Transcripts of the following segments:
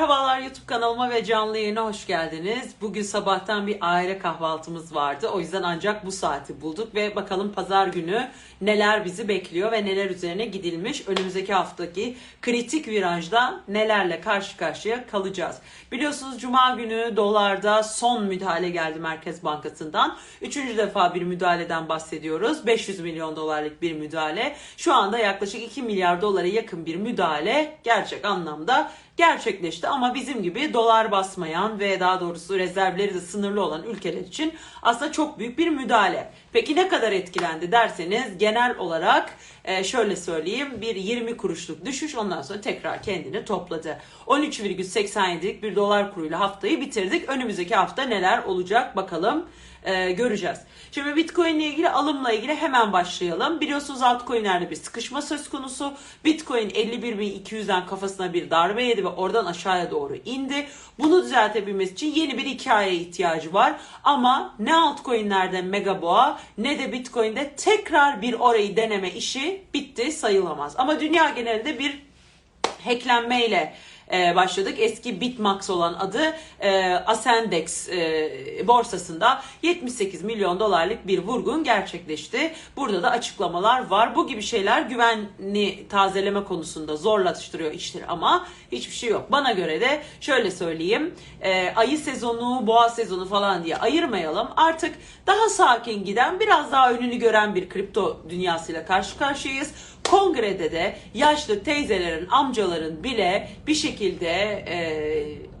Merhabalar YouTube kanalıma ve canlı yayına hoş geldiniz. Bugün sabahtan bir aile kahvaltımız vardı. O yüzden ancak bu saati bulduk ve bakalım pazar günü neler bizi bekliyor ve neler üzerine gidilmiş. Önümüzdeki haftaki kritik virajda nelerle karşı karşıya kalacağız. Biliyorsunuz cuma günü dolarda son müdahale geldi Merkez Bankası'ndan. Üçüncü defa bir müdahaleden bahsediyoruz. 500 milyon dolarlık bir müdahale. Şu anda yaklaşık 2 milyar dolara yakın bir müdahale gerçek anlamda gerçekleşti ama bizim gibi dolar basmayan ve daha doğrusu rezervleri de sınırlı olan ülkeler için aslında çok büyük bir müdahale. Peki ne kadar etkilendi derseniz genel olarak e, şöyle söyleyeyim bir 20 kuruşluk düşüş ondan sonra tekrar kendini topladı. 13,87'lik bir dolar kuruyla haftayı bitirdik. Önümüzdeki hafta neler olacak bakalım e, göreceğiz. Şimdi Bitcoin ile ilgili alımla ilgili hemen başlayalım. Biliyorsunuz altcoin'lerde bir sıkışma söz konusu. Bitcoin 51.200'den kafasına bir darbe yedi ve oradan aşağıya doğru indi. Bunu düzeltebilmesi için yeni bir hikayeye ihtiyacı var. Ama ne altcoin'lerde Mega Boğa ne de Bitcoin'de tekrar bir orayı deneme işi bitti sayılamaz. Ama dünya genelinde bir hacklenmeyle e, başladık. Eski Bitmax olan adı e, Asendex e, borsasında 78 milyon dolarlık bir vurgun gerçekleşti. Burada da açıklamalar var. Bu gibi şeyler güvenli tazeleme konusunda zorlaştırıyor işleri ama hiçbir şey yok. Bana göre de şöyle söyleyeyim. E, ayı sezonu, boğa sezonu falan diye ayırmayalım. Artık daha sakin giden, biraz daha önünü gören bir kripto dünyasıyla karşı karşıyayız kongrede de yaşlı teyzelerin, amcaların bile bir şekilde e,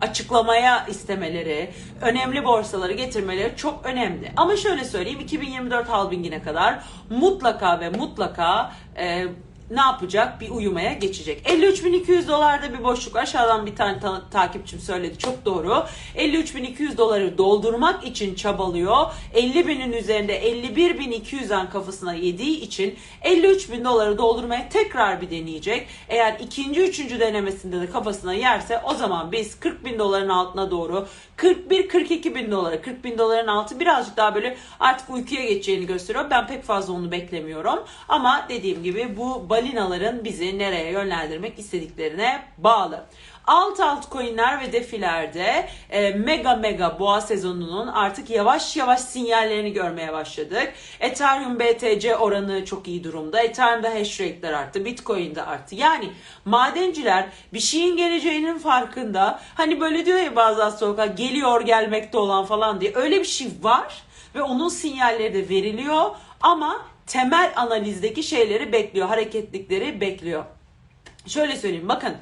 açıklamaya istemeleri, önemli borsaları getirmeleri çok önemli. Ama şöyle söyleyeyim 2024 halvingine kadar mutlaka ve mutlaka e, ne yapacak? Bir uyumaya geçecek. 53.200 dolarda bir boşluk. Aşağıdan bir tane ta- takipçim söyledi. Çok doğru. 53.200 doları doldurmak için çabalıyor. 50 binin üzerinde 51.200'den kafasına yediği için 53.000 doları doldurmaya tekrar bir deneyecek. Eğer ikinci, üçüncü denemesinde de kafasına yerse o zaman biz 40 bin doların altına doğru 41-42 bin dolara 40 bin doların altı birazcık daha böyle artık uykuya geçeceğini gösteriyor. Ben pek fazla onu beklemiyorum. Ama dediğim gibi bu balinaların bizi nereye yönlendirmek istediklerine bağlı. Alt alt coinler ve defilerde e, mega mega boğa sezonunun artık yavaş yavaş sinyallerini görmeye başladık. Ethereum BTC oranı çok iyi durumda. Ethereum'da hash rate'ler arttı. Bitcoin'de arttı. Yani madenciler bir şeyin geleceğinin farkında. Hani böyle diyor ya bazı astrologlar geliyor gelmekte olan falan diye. Öyle bir şey var ve onun sinyalleri de veriliyor ama temel analizdeki şeyleri bekliyor. Hareketlikleri bekliyor. Şöyle söyleyeyim bakın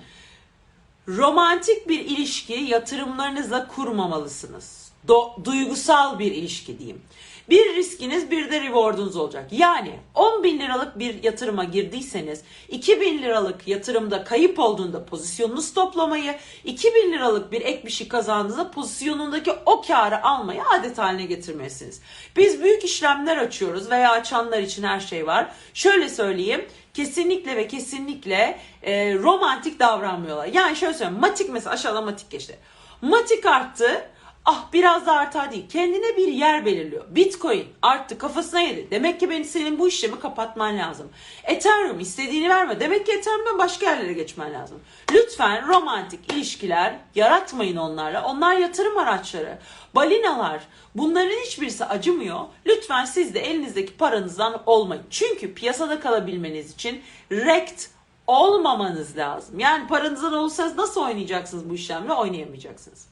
romantik bir ilişki yatırımlarınızla kurmamalısınız. Do- duygusal bir ilişki diyeyim. Bir riskiniz bir de rewardunuz olacak. Yani 10 bin liralık bir yatırıma girdiyseniz 2 bin liralık yatırımda kayıp olduğunda pozisyonunu toplamayı 2 bin liralık bir ek bir şey kazandığınızda pozisyonundaki o karı almayı adet haline getirmelisiniz. Biz büyük işlemler açıyoruz veya açanlar için her şey var. Şöyle söyleyeyim kesinlikle ve kesinlikle e, romantik davranmıyorlar. Yani şöyle söyleyeyim. Matik mesela aşağıda matik geçti. Matik arttı. Ah biraz da artar değil. Kendine bir yer belirliyor. Bitcoin arttı kafasına yedi. Demek ki beni senin bu işlemi kapatman lazım. Ethereum istediğini verme. Demek ki Ethereum'dan başka yerlere geçmen lazım. Lütfen romantik ilişkiler yaratmayın onlarla. Onlar yatırım araçları. Balinalar bunların hiçbirisi acımıyor. Lütfen siz de elinizdeki paranızdan olmayın. Çünkü piyasada kalabilmeniz için rekt olmamanız lazım. Yani paranızdan olsanız nasıl oynayacaksınız bu işlemle? Oynayamayacaksınız.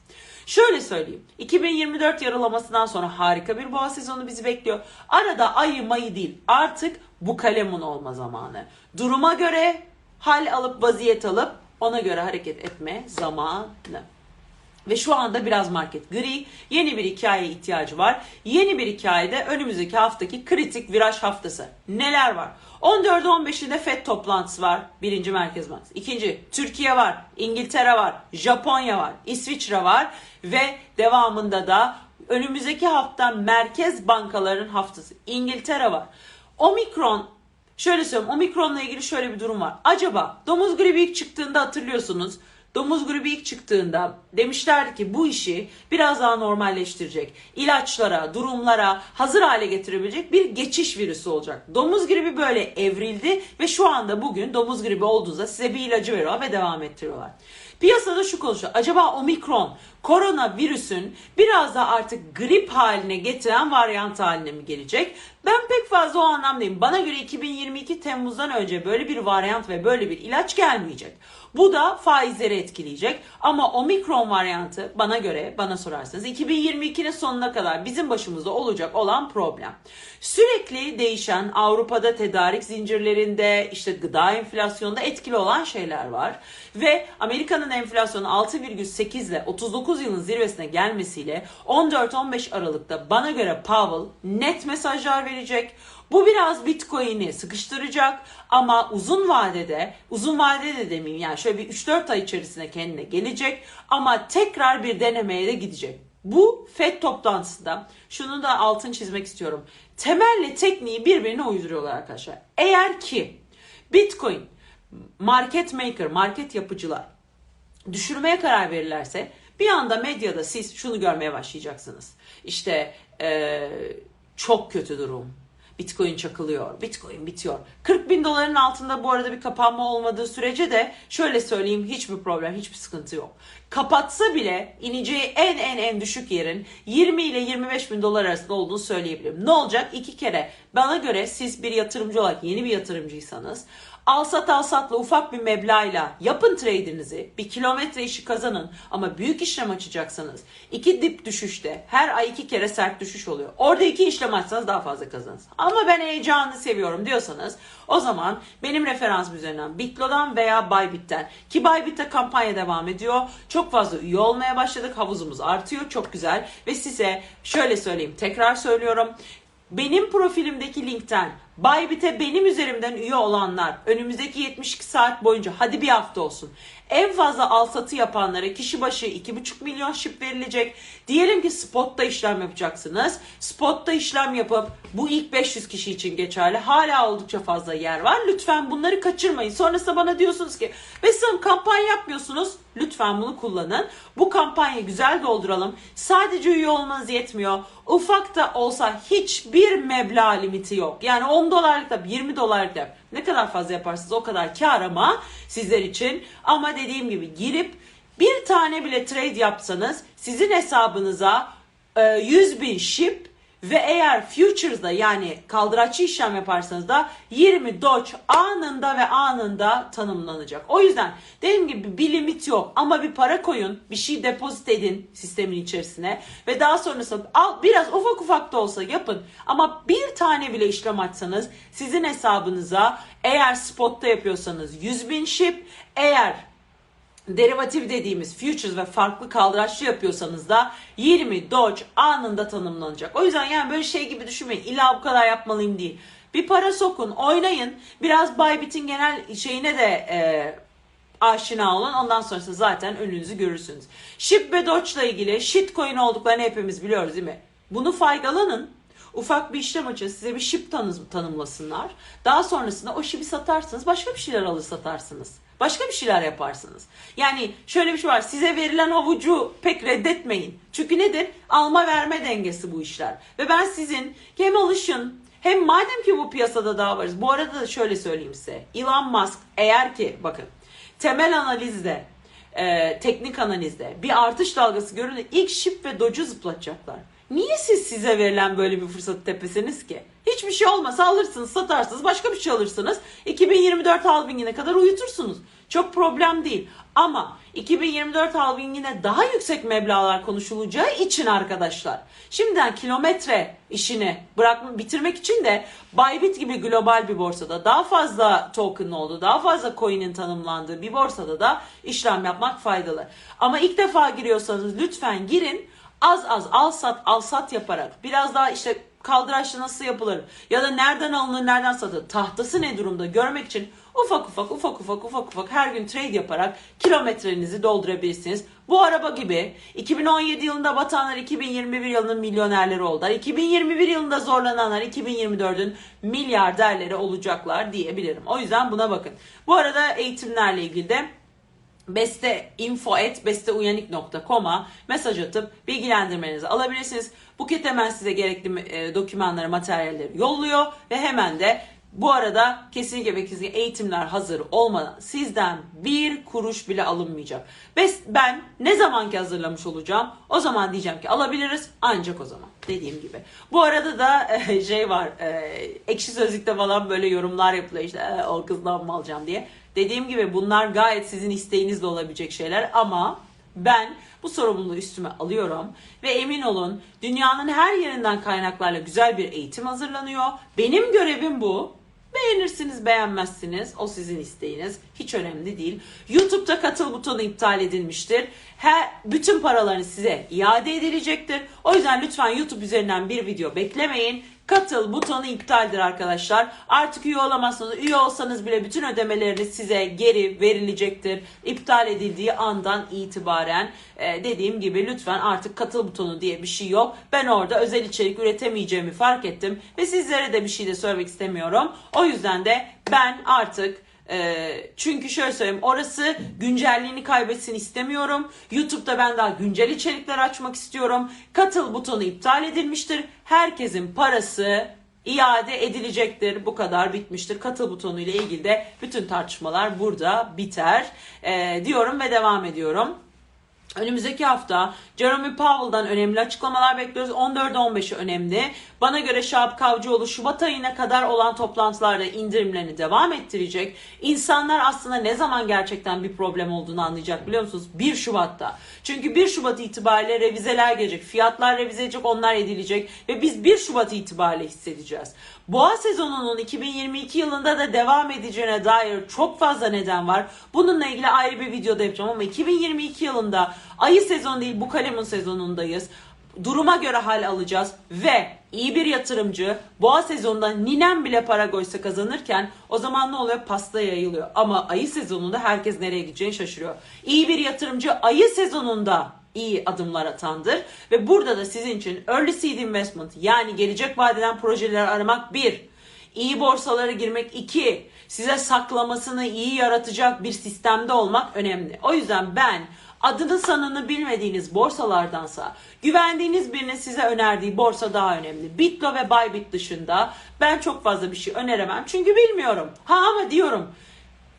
Şöyle söyleyeyim. 2024 yarılamasından sonra harika bir boğa sezonu bizi bekliyor. Arada ayı mayı değil. Artık bu kalemun olma zamanı. Duruma göre hal alıp vaziyet alıp ona göre hareket etme zamanı. Ve şu anda biraz market gri. Yeni bir hikayeye ihtiyacı var. Yeni bir hikayede önümüzdeki haftaki kritik viraj haftası. Neler var? 14 15'inde FED toplantısı var. Birinci Merkez Bankası. İkinci Türkiye var. İngiltere var. Japonya var. İsviçre var. Ve devamında da önümüzdeki hafta merkez bankaların haftası. İngiltere var. Omikron Şöyle söyleyeyim omikronla ilgili şöyle bir durum var. Acaba domuz gribi ilk çıktığında hatırlıyorsunuz. Domuz gribi ilk çıktığında demişlerdi ki bu işi biraz daha normalleştirecek. ilaçlara, durumlara hazır hale getirebilecek bir geçiş virüsü olacak. Domuz gribi böyle evrildi ve şu anda bugün domuz gribi olduğunuzda size bir ilacı veriyorlar ve devam ettiriyorlar. Piyasada şu konuşuyor. Acaba omikron koronavirüsün biraz da artık grip haline getiren varyant haline mi gelecek? Ben pek fazla o anlamdayım. Bana göre 2022 Temmuz'dan önce böyle bir varyant ve böyle bir ilaç gelmeyecek. Bu da faizleri etkileyecek. Ama omikron varyantı bana göre, bana sorarsanız 2022'nin sonuna kadar bizim başımızda olacak olan problem. Sürekli değişen Avrupa'da tedarik zincirlerinde, işte gıda enflasyonunda etkili olan şeyler var. Ve Amerika'nın enflasyonu 6,8 ile 39 yılın zirvesine gelmesiyle 14-15 Aralık'ta bana göre Powell net mesajlar verecek. Bu biraz Bitcoin'i sıkıştıracak ama uzun vadede, uzun vadede de demeyeyim yani şöyle bir 3-4 ay içerisinde kendine gelecek ama tekrar bir denemeye de gidecek. Bu FED toplantısında şunu da altın çizmek istiyorum. Temelle tekniği birbirine uyduruyorlar arkadaşlar. Eğer ki Bitcoin market maker, market yapıcılar düşürmeye karar verirlerse bir anda medyada siz şunu görmeye başlayacaksınız. İşte eee, çok kötü durum. Bitcoin çakılıyor. Bitcoin bitiyor. 40 bin doların altında bu arada bir kapanma olmadığı sürece de şöyle söyleyeyim hiçbir problem, hiçbir sıkıntı yok. Kapatsa bile ineceği en en en düşük yerin 20 ile 25 bin dolar arasında olduğunu söyleyebilirim. Ne olacak? İki kere bana göre siz bir yatırımcı olarak yeni bir yatırımcıysanız al sat al satla ufak bir meblağla yapın trade'inizi. Bir kilometre işi kazanın ama büyük işlem açacaksanız iki dip düşüşte her ay iki kere sert düşüş oluyor. Orada iki işlem açsanız daha fazla kazanırsınız. Ama ben heyecanı seviyorum diyorsanız o zaman benim referansım üzerinden Bitlo'dan veya Bybit'ten ki Bybit'te kampanya devam ediyor. Çok fazla üye olmaya başladık. Havuzumuz artıyor. Çok güzel. Ve size şöyle söyleyeyim. Tekrar söylüyorum. Benim profilimdeki linkten Bybit'e benim üzerimden üye olanlar önümüzdeki 72 saat boyunca hadi bir hafta olsun. En fazla al satı yapanlara kişi başı 2,5 milyon şip verilecek. Diyelim ki spotta işlem yapacaksınız. Spotta işlem yapıp bu ilk 500 kişi için geçerli. Hala oldukça fazla yer var. Lütfen bunları kaçırmayın. Sonrasında bana diyorsunuz ki Besim kampanya yapmıyorsunuz. Lütfen bunu kullanın. Bu kampanyayı güzel dolduralım. Sadece üye olmanız yetmiyor. Ufak da olsa hiçbir meblağ limiti yok. Yani 10 dolarlık da 20 dolarlık da ne kadar fazla yaparsınız o kadar kar ama sizler için. Ama dediğim gibi girip bir tane bile trade yapsanız sizin hesabınıza e, 100 bin ship ve eğer futures'da yani kaldıraçlı işlem yaparsanız da 20 doge anında ve anında tanımlanacak. O yüzden dediğim gibi bir limit yok ama bir para koyun, bir şey depozit edin sistemin içerisine ve daha sonrasında biraz ufak ufak da olsa yapın. Ama bir tane bile işlem açsanız sizin hesabınıza eğer spotta yapıyorsanız 100 bin ship, eğer derivatif dediğimiz futures ve farklı kaldıraçlı yapıyorsanız da 20 Doge anında tanımlanacak. O yüzden yani böyle şey gibi düşünmeyin. İlla bu kadar yapmalıyım değil. Bir para sokun, oynayın. Biraz Bybit'in genel şeyine de e, aşina olun. Ondan sonrası zaten önünüzü görürsünüz. SHIB ve Doge ile ilgili shitcoin olduklarını hepimiz biliyoruz değil mi? Bunu faydalanın. Ufak bir işlem açın size bir ship tanı- tanımlasınlar. Daha sonrasında o ship'i satarsınız başka bir şeyler alır satarsınız. Başka bir şeyler yaparsınız. Yani şöyle bir şey var. Size verilen havucu pek reddetmeyin. Çünkü nedir? Alma verme dengesi bu işler. Ve ben sizin hem alışın hem madem ki bu piyasada daha varız. Bu arada da şöyle söyleyeyim size. Elon Musk eğer ki bakın temel analizde e, teknik analizde bir artış dalgası görünce ilk şip ve docu zıplatacaklar. Niye siz size verilen böyle bir fırsatı tepesiniz ki? Hiçbir şey olmasa alırsınız, satarsınız, başka bir şey alırsınız. 2024 halvingine kadar uyutursunuz. Çok problem değil. Ama 2024 halvingine daha yüksek meblağlar konuşulacağı için arkadaşlar. Şimdiden kilometre işini bırakma, bitirmek için de Bybit gibi global bir borsada daha fazla token oldu, daha fazla coin'in tanımlandığı bir borsada da işlem yapmak faydalı. Ama ilk defa giriyorsanız lütfen girin az az al sat al sat yaparak biraz daha işte kaldıraçlı nasıl yapılır ya da nereden alınır nereden satılır tahtası ne durumda görmek için ufak ufak ufak ufak ufak ufak her gün trade yaparak kilometrelerinizi doldurabilirsiniz. Bu araba gibi 2017 yılında batanlar 2021 yılının milyonerleri oldular. 2021 yılında zorlananlar 2024'ün milyarderleri olacaklar diyebilirim. O yüzden buna bakın. Bu arada eğitimlerle ilgili de besteinfo.besteuyanik.com'a mesaj atıp bilgilendirmenizi alabilirsiniz. Buket hemen size gerekli e, dokümanları, materyalleri yolluyor ve hemen de Bu arada kesinlikle ve kesinlikle eğitimler hazır olmadan sizden bir kuruş bile alınmayacak. Ve ben ne zamanki hazırlamış olacağım o zaman diyeceğim ki alabiliriz ancak o zaman dediğim gibi. Bu arada da e, şey var e, ekşi sözlükte falan böyle yorumlar yapılıyor işte e, o kızdan mı alacağım diye. Dediğim gibi bunlar gayet sizin isteğinizle olabilecek şeyler ama ben bu sorumluluğu üstüme alıyorum ve emin olun dünyanın her yerinden kaynaklarla güzel bir eğitim hazırlanıyor. Benim görevim bu. Beğenirsiniz, beğenmezsiniz. O sizin isteğiniz. Hiç önemli değil. YouTube'da katıl butonu iptal edilmiştir. Her, bütün paralarınız size iade edilecektir. O yüzden lütfen YouTube üzerinden bir video beklemeyin. Katıl butonu iptaldir arkadaşlar. Artık üye olamazsınız. Üye olsanız bile bütün ödemeleriniz size geri verilecektir. İptal edildiği andan itibaren Ee, dediğim gibi lütfen artık katıl butonu diye bir şey yok. Ben orada özel içerik üretemeyeceğimi fark ettim ve sizlere de bir şey de söylemek istemiyorum. O yüzden de ben artık e, çünkü şöyle söyleyeyim orası güncelliğini kaybetsin istemiyorum. YouTube'da ben daha güncel içerikler açmak istiyorum. Katıl butonu iptal edilmiştir. Herkesin parası iade edilecektir. Bu kadar bitmiştir. Katıl butonu ile ilgili de bütün tartışmalar burada biter e, diyorum ve devam ediyorum. Önümüzdeki hafta Jeremy Powell'dan önemli açıklamalar bekliyoruz. 14-15'i önemli. Bana göre Şahap Kavcıoğlu Şubat ayına kadar olan toplantılarda indirimlerini devam ettirecek. İnsanlar aslında ne zaman gerçekten bir problem olduğunu anlayacak biliyor musunuz? 1 Şubat'ta. Çünkü 1 Şubat itibariyle revizeler gelecek. Fiyatlar revize edecek, onlar edilecek. Ve biz 1 Şubat itibariyle hissedeceğiz. Boğa sezonunun 2022 yılında da devam edeceğine dair çok fazla neden var. Bununla ilgili ayrı bir videoda yapacağım ama 2022 yılında ayı sezon değil bu kalemun sezonundayız. Duruma göre hal alacağız ve iyi bir yatırımcı boğa sezonunda ninem bile para koysa kazanırken o zaman ne oluyor? Pasta yayılıyor. Ama ayı sezonunda herkes nereye gideceğini şaşırıyor. İyi bir yatırımcı ayı sezonunda iyi adımlar atandır. Ve burada da sizin için early seed investment yani gelecek vadeden projeleri aramak bir, iyi borsalara girmek iki, size saklamasını iyi yaratacak bir sistemde olmak önemli. O yüzden ben adını sanını bilmediğiniz borsalardansa güvendiğiniz birinin size önerdiği borsa daha önemli. Bitlo ve Bybit dışında ben çok fazla bir şey öneremem çünkü bilmiyorum. Ha ama diyorum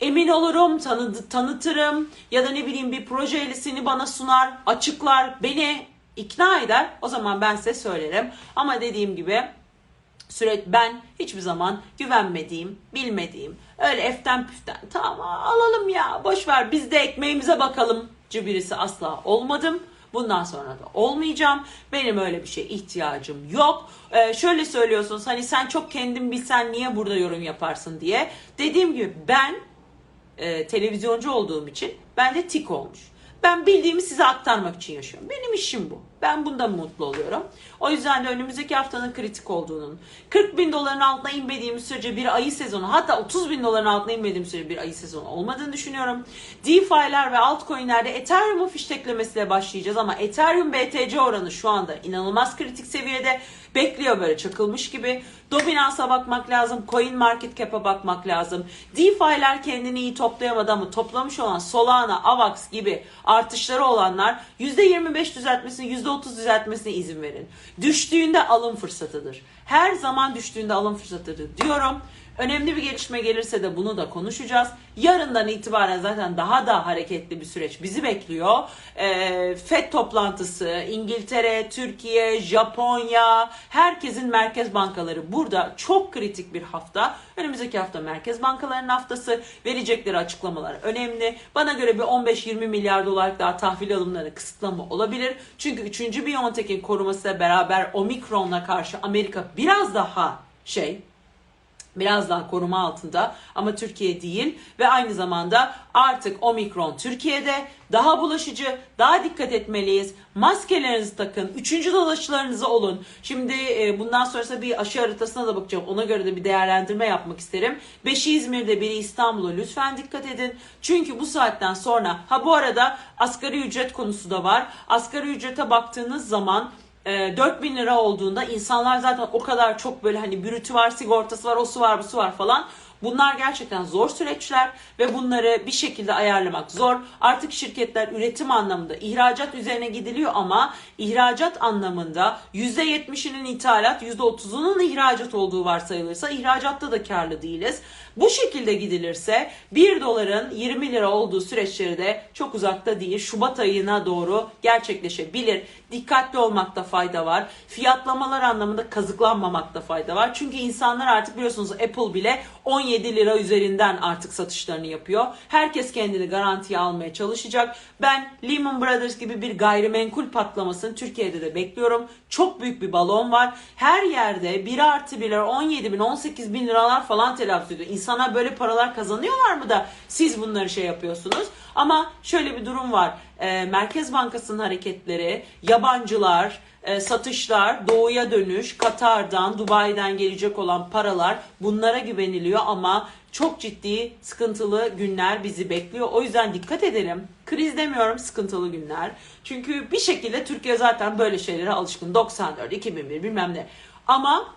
emin olurum, tanı, tanıtırım ya da ne bileyim bir proje elisini bana sunar, açıklar, beni ikna eder. O zaman ben size söylerim. Ama dediğim gibi süreç ben hiçbir zaman güvenmediğim, bilmediğim, öyle eften püften tamam alalım ya boş ver biz de ekmeğimize bakalım birisi asla olmadım. Bundan sonra da olmayacağım. Benim öyle bir şeye ihtiyacım yok. Ee, şöyle söylüyorsunuz hani sen çok kendin bilsen niye burada yorum yaparsın diye. Dediğim gibi ben e, televizyoncu olduğum için bende tik olmuş. Ben bildiğimi size aktarmak için yaşıyorum. Benim işim bu. Ben bundan mutlu oluyorum. O yüzden de önümüzdeki haftanın kritik olduğunun, 40 bin doların altına inmediğimiz sürece bir ayı sezonu, hatta 30 bin doların altına inmediğimiz sürece bir ayı sezonu olmadığını düşünüyorum. DeFi'ler ve altcoin'lerde Ethereum'un fişteklemesiyle başlayacağız ama Ethereum BTC oranı şu anda inanılmaz kritik seviyede bekliyor böyle çakılmış gibi. Dominance'a bakmak lazım. Coin market cap'a bakmak lazım. DeFi'ler kendini iyi toplayamadı ama toplamış olan Solana, Avax gibi artışları olanlar %25 düzeltmesini, %30 düzeltmesine izin verin. Düştüğünde alım fırsatıdır. Her zaman düştüğünde alım fırsatıdır diyorum. Önemli bir gelişme gelirse de bunu da konuşacağız. Yarından itibaren zaten daha da hareketli bir süreç bizi bekliyor. Ee, FED toplantısı, İngiltere, Türkiye, Japonya, herkesin merkez bankaları burada çok kritik bir hafta. Önümüzdeki hafta merkez bankalarının haftası. Verecekleri açıklamalar önemli. Bana göre bir 15-20 milyar dolarlık daha tahvil alımları kısıtlama olabilir. Çünkü 3. Biontech'in korumasıyla beraber Omikron'la karşı Amerika biraz daha şey biraz daha koruma altında ama Türkiye değil ve aynı zamanda artık omikron Türkiye'de daha bulaşıcı, daha dikkat etmeliyiz. Maskelerinizi takın, üçüncü dolaşılarınızı olun. Şimdi e, bundan sonrası bir aşı haritasına da bakacağım. Ona göre de bir değerlendirme yapmak isterim. Beşi İzmir'de, biri İstanbul'a lütfen dikkat edin. Çünkü bu saatten sonra, ha bu arada asgari ücret konusu da var. Asgari ücrete baktığınız zaman e, 4000 lira olduğunda insanlar zaten o kadar çok böyle hani bürütü var, sigortası var, o su var, bu su var falan. Bunlar gerçekten zor süreçler ve bunları bir şekilde ayarlamak zor. Artık şirketler üretim anlamında ihracat üzerine gidiliyor ama ihracat anlamında %70'inin ithalat, %30'unun ihracat olduğu varsayılırsa ihracatta da karlı değiliz. Bu şekilde gidilirse 1 doların 20 lira olduğu süreçleri de çok uzakta değil. Şubat ayına doğru gerçekleşebilir. Dikkatli olmakta fayda var. Fiyatlamalar anlamında kazıklanmamakta fayda var. Çünkü insanlar artık biliyorsunuz Apple bile 17 lira üzerinden artık satışlarını yapıyor. Herkes kendini garantiye almaya çalışacak. Ben Lehman Brothers gibi bir gayrimenkul patlamasını Türkiye'de de bekliyorum. Çok büyük bir balon var. Her yerde 1 artı 1 17 bin 18 bin liralar falan telaffuz ediyor. İnsanlar böyle paralar kazanıyorlar mı da siz bunları şey yapıyorsunuz? Ama şöyle bir durum var. Ee, Merkez Bankası'nın hareketleri, yabancılar, e, satışlar, doğuya dönüş, Katar'dan, Dubai'den gelecek olan paralar bunlara güveniliyor ama çok ciddi sıkıntılı günler bizi bekliyor. O yüzden dikkat edelim. Kriz demiyorum sıkıntılı günler. Çünkü bir şekilde Türkiye zaten böyle şeylere alışkın. 94, 2001 bilmem ne. Ama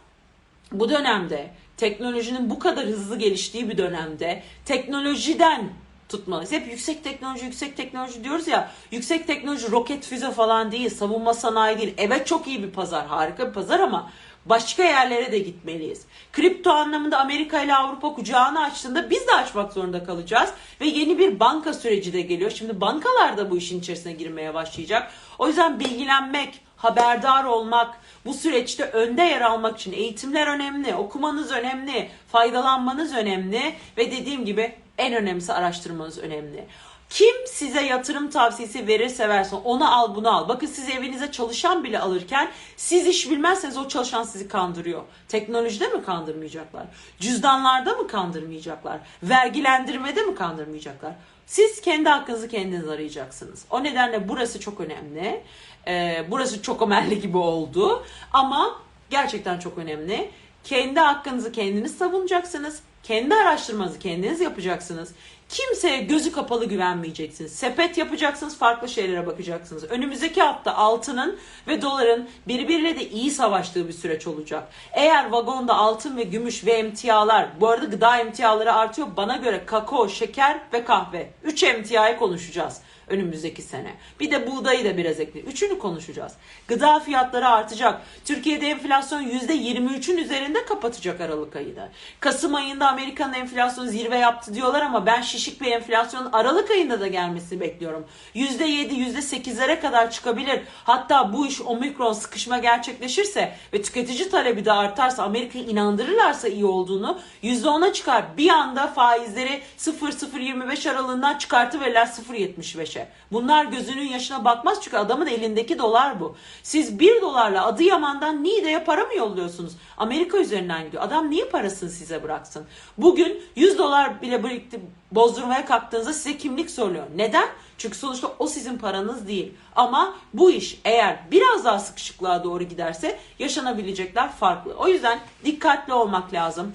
bu dönemde teknolojinin bu kadar hızlı geliştiği bir dönemde teknolojiden tutmalıyız. Hep yüksek teknoloji, yüksek teknoloji diyoruz ya. Yüksek teknoloji roket füze falan değil, savunma sanayi değil. Evet çok iyi bir pazar, harika bir pazar ama başka yerlere de gitmeliyiz. Kripto anlamında Amerika ile Avrupa kucağını açtığında biz de açmak zorunda kalacağız. Ve yeni bir banka süreci de geliyor. Şimdi bankalar da bu işin içerisine girmeye başlayacak. O yüzden bilgilenmek, haberdar olmak, bu süreçte önde yer almak için eğitimler önemli, okumanız önemli, faydalanmanız önemli ve dediğim gibi en önemlisi araştırmanız önemli. Kim size yatırım tavsiyesi verirse versin onu al bunu al. Bakın siz evinize çalışan bile alırken siz iş bilmezseniz o çalışan sizi kandırıyor. Teknolojide mi kandırmayacaklar? Cüzdanlarda mı kandırmayacaklar? Vergilendirmede mi kandırmayacaklar? Siz kendi hakkınızı kendiniz arayacaksınız. O nedenle burası çok önemli. Ee, burası çok ömerli gibi oldu. Ama gerçekten çok önemli. Kendi hakkınızı kendiniz savunacaksınız. Kendi araştırmanızı kendiniz yapacaksınız. Kimseye gözü kapalı güvenmeyeceksiniz. Sepet yapacaksınız, farklı şeylere bakacaksınız. Önümüzdeki hafta altının ve doların birbiriyle de iyi savaştığı bir süreç olacak. Eğer vagonda altın ve gümüş ve emtialar, bu arada gıda emtiaları artıyor. Bana göre kakao, şeker ve kahve. 3 emtiaya konuşacağız önümüzdeki sene. Bir de buğdayı da biraz ekle. Üçünü konuşacağız. Gıda fiyatları artacak. Türkiye'de enflasyon %23'ün üzerinde kapatacak Aralık ayında. Kasım ayında Amerika'nın enflasyonu zirve yaptı diyorlar ama ben şişik bir enflasyonun Aralık ayında da gelmesini bekliyorum. %7, %8'lere kadar çıkabilir. Hatta bu iş omikron sıkışma gerçekleşirse ve tüketici talebi de artarsa Amerika'yı inandırırlarsa iyi olduğunu %10'a çıkar. Bir anda faizleri 0-0-25 aralığından çıkartıverirler 0.75'e. Bunlar gözünün yaşına bakmaz çünkü adamın elindeki dolar bu. Siz 1 dolarla Adıyaman'dan Niğde'ye para mı yolluyorsunuz? Amerika üzerinden gidiyor. Adam niye parasını size bıraksın? Bugün 100 dolar bile birikti bozdurmaya kalktığınızda size kimlik soruluyor. Neden? Çünkü sonuçta o sizin paranız değil. Ama bu iş eğer biraz daha sıkışıklığa doğru giderse yaşanabilecekler farklı. O yüzden dikkatli olmak lazım.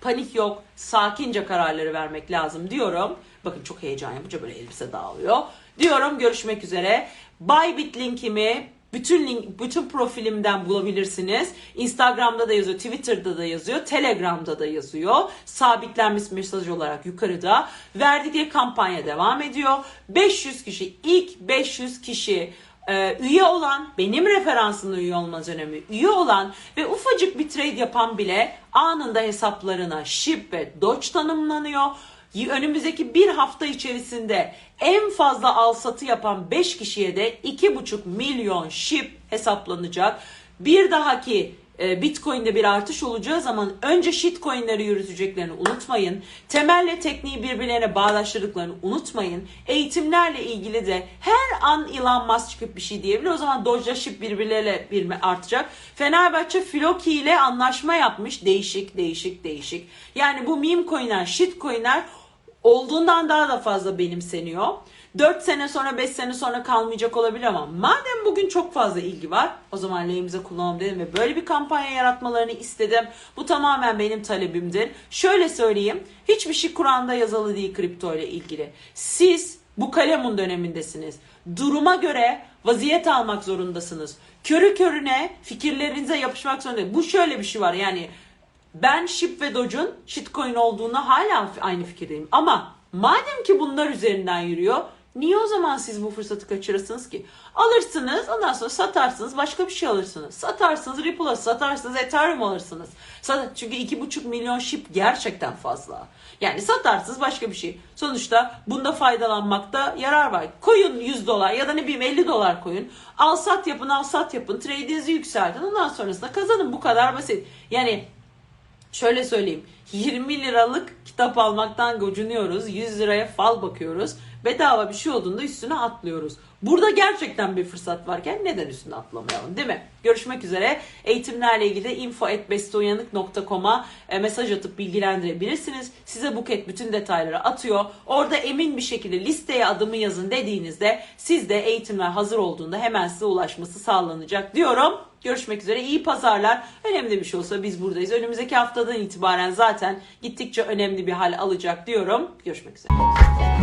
Panik yok, sakince kararları vermek lazım diyorum. Bakın çok heyecan yapınca böyle elbise dağılıyor. Diyorum görüşmek üzere. Bybit linkimi bütün link, bütün profilimden bulabilirsiniz. Instagram'da da yazıyor, Twitter'da da yazıyor, Telegram'da da yazıyor. Sabitlenmiş mesaj olarak yukarıda. Verdikleri kampanya devam ediyor. 500 kişi, ilk 500 kişi e, üye olan, benim referansımda üye olmanız önemli. Üye olan ve ufacık bir trade yapan bile anında hesaplarına SHIB ve Doge tanımlanıyor. Önümüzdeki bir hafta içerisinde en fazla al satı yapan 5 kişiye de 2,5 milyon SHIB hesaplanacak. Bir dahaki e, Bitcoin'de bir artış olacağı zaman önce shitcoin'leri yürüteceklerini unutmayın. Temelle tekniği birbirlerine bağdaştırdıklarını unutmayın. Eğitimlerle ilgili de her an Elon Musk çıkıp bir şey diyebilir. O zaman Doge'la Ship birbirleriyle birme artacak. Fenerbahçe Floki ile anlaşma yapmış. Değişik, değişik, değişik. Yani bu meme coin'ler, shitcoin'ler olduğundan daha da fazla benimseniyor. 4 sene sonra 5 sene sonra kalmayacak olabilir ama madem bugün çok fazla ilgi var o zaman lehimize kullanalım dedim ve böyle bir kampanya yaratmalarını istedim. Bu tamamen benim talebimdir. Şöyle söyleyeyim hiçbir şey Kur'an'da yazılı değil kripto ile ilgili. Siz bu kalemun dönemindesiniz. Duruma göre vaziyet almak zorundasınız. Körü körüne fikirlerinize yapışmak zorunda. Bu şöyle bir şey var yani Ben Ship ve Doge'un shitcoin olduğuna hala aynı fikirdeyim. Ama madem ki bunlar üzerinden yürüyor niye o zaman siz bu fırsatı kaçırırsınız ki? Alırsınız ondan sonra satarsınız başka bir şey alırsınız. Satarsınız Ripple'a satarsınız Ethereum alırsınız. Sat- Çünkü 2,5 milyon ship gerçekten fazla. Yani satarsınız başka bir şey. Sonuçta bunda faydalanmakta yarar var. Koyun 100 dolar ya da ne bileyim 50 dolar koyun. Al sat yapın al sat yapın. Trade'inizi yükseltin. Ondan sonrasında kazanın. Bu kadar basit. Yani Şöyle söyleyeyim. 20 liralık kitap almaktan gocunuyoruz. 100 liraya fal bakıyoruz. Bedava bir şey olduğunda üstüne atlıyoruz. Burada gerçekten bir fırsat varken neden üstüne atlamayalım değil mi? Görüşmek üzere. Eğitimlerle ilgili info.bestoyanık.com'a e, mesaj atıp bilgilendirebilirsiniz. Size Buket bütün detayları atıyor. Orada emin bir şekilde listeye adımı yazın dediğinizde siz de eğitimler hazır olduğunda hemen size ulaşması sağlanacak diyorum. Görüşmek üzere. İyi pazarlar. Önemli bir şey olsa biz buradayız. Önümüzdeki haftadan itibaren zaten gittikçe önemli bir hal alacak diyorum. Görüşmek üzere.